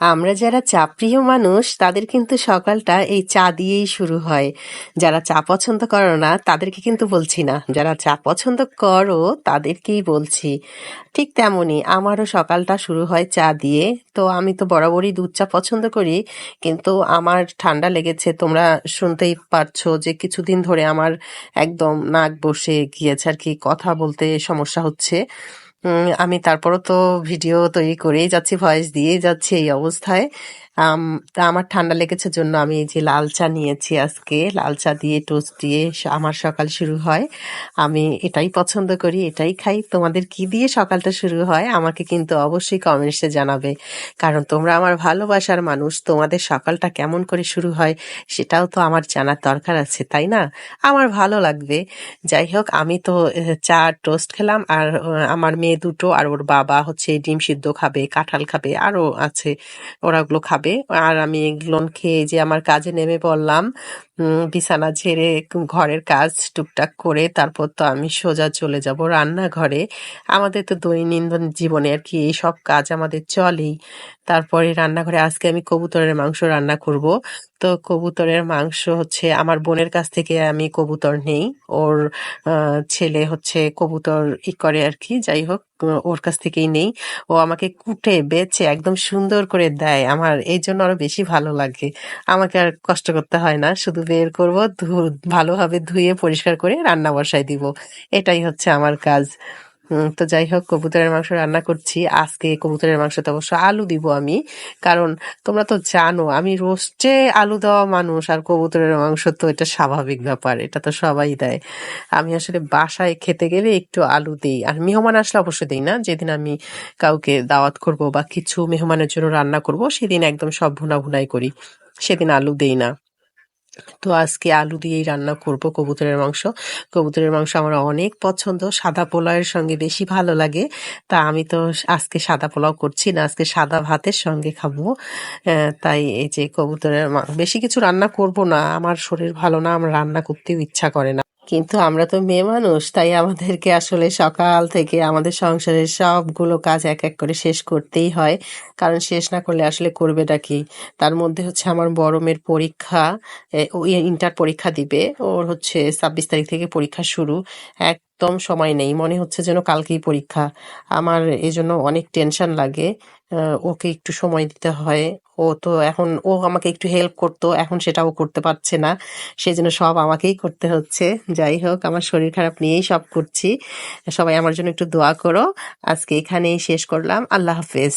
আমরা যারা চা প্রিয় মানুষ, তাদের কিন্তু সকালটা এই চা দিয়েই শুরু হয়। যারা চা পছন্দ করো না, তাদেরকে কিন্তু বলছি না। যারা চা পছন্দ করো, তাদেরকেই বলছি। ঠিক তেমনই আমারও সকালটা শুরু হয় চা দিয়ে। তো আমি তো বরাবরই দুধ চা পছন্দ করি, কিন্তু আমার ঠান্ডা লেগেছে। তোমরা শুনতেই পারছ যে কিছুদিন ধরে আমার একদম নাক বসে গিয়েছে আর কি, কথা বলতে সমস্যা হচ্ছে। আমি তারপরও তো ভিডিও তৈরি করেই যাচ্ছি ভয়েস দিয়েই যাচ্ছি এই অবস্থায়। তা আমার ঠান্ডা লেগেছে জন্য আমি এই যে লাল চা নিয়েছি আজকে। লাল চা দিয়ে টোস্ট দিয়ে আমার সকাল শুরু হয়। আমি এটাই পছন্দ করি, এটাই খাই। তোমাদের কি দিয়ে সকালটা শুরু হয় আমাকে কিন্তু অবশ্যই কমেন্টসে জানাবে। কারণ তোমরা আমার ভালোবাসার মানুষ, তোমাদের সকালটা কেমন করে শুরু হয় সেটাও তো আমার জানার দরকার আছে, তাই না? আমার ভালো লাগবে। যাই হোক, আমি তো চা টোস্ট খেলাম আর আমার মেয়ে দুটো আর ওর বাবা হচ্ছে ডিম সিদ্ধ খাবে, কাঁঠাল খাবে, আরও আছে ওরা ওগুলো খাবে। আর আমি এগুলো খেয়ে যে আমার কাজে নেমে পড়লাম বিছানা ছেড়ে ঘরের কাজ টুকটাক করে তারপর তো আমি সোজা চলে যাব রান্নাঘরে। আমাদের তো দৈনন্দিন জীবনে আর কি এই সব কাজ আমাদের চলেই। তারপরে রান্নাঘরে আজকে আমি কবুতরের মাংস রান্না করব। তো কবুতরের মাংস হচ্ছে আমার বোনের কাছ থেকে আমি কবুতর নেই। ওর ছেলে হচ্ছে কবুতর ই করে আর কি, যাই হোক ওর কাছ থেকেই নেই। ও আমাকে কুটে বেছে একদম সুন্দর করে দেয়। আমার এই জন্য আরও বেশি ভালো লাগে। আমাকে আর কষ্ট করতে হয় না, শুধু বের করব ভালোভাবে ধুয়ে পরিষ্কার করে রান্না বসাই দিব। এটাই হচ্ছে আমার কাজ। তো যাই হোক, কবুতরের মাংস রান্না করছি। আজকে কবুতরের মাংসতে অবশ্য আলু দিব আমি। কারণ তোমরা তো জানো, আমি রোস্টে আলু দেওয়া মানুষ, আর কবুতরের মাংস তো এটা স্বাভাবিক ব্যাপার, এটা তো সবাই দেয়। আমি আসলে বাসায় খেতে গেলে একটু আলু দিই। আর মেহমান আসলে অবশ্যই দিই না, যেদিন আমি কাউকে দাওয়াত করব বা কিছু মেহমানের জন্য রান্না করব, সেদিন একদম সব ভুনা ভুনাই করি। সেদিন আলু দেই না। তো আজকে আলু দিয়েই রান্না করব কবুতরের মাংস। কবুতরের মাংস আমার অনেক পছন্দ। সাদা পোলাওয়ের সঙ্গে বেশি ভালো লাগে। তা আমি তো আজকে সাদা পোলাও করছি না, আজকে সাদা ভাতের সঙ্গে খাব। তাই এই যে কবুতরের বেশি কিছু রান্না করব না। আমার শরীর ভালো না, আমার রান্না করতেও ইচ্ছা করে না। কিন্তু আমরা তো মেয়ে মানুষ, তাই আমাদেরকে আসলে সকাল থেকে আমাদের সংসারের সবগুলো কাজ এক এক করে শেষ করতেই হয়। কারণ শেষ না করলে আসলে করবেটা কি? তার মধ্যে হচ্ছে আমার বড় মেয়ের পরীক্ষা ও ইন্টার পরীক্ষা দিবে। ওর হচ্ছে ছাব্বিশ তারিখ থেকে পরীক্ষা শুরু। একদম সময় নেই, মনে হচ্ছে যেন কালকেই পরীক্ষা। আমার এজন্য অনেক টেনশন লাগে। ওকে একটু সময় দিতে হয়। ও তো এখন ও আমাকে একটু হেল্প করতো, এখন সেটাও করতে পারছে না। সেই জন্য সব আমাকেই করতে হচ্ছে। যাই হোক, আমার শরীর খারাপ নিয়েই সব করছি। সবাই আমার জন্য একটু দোয়া করো। আজকে এখানেই শেষ করলাম। আল্লাহ হাফেজ।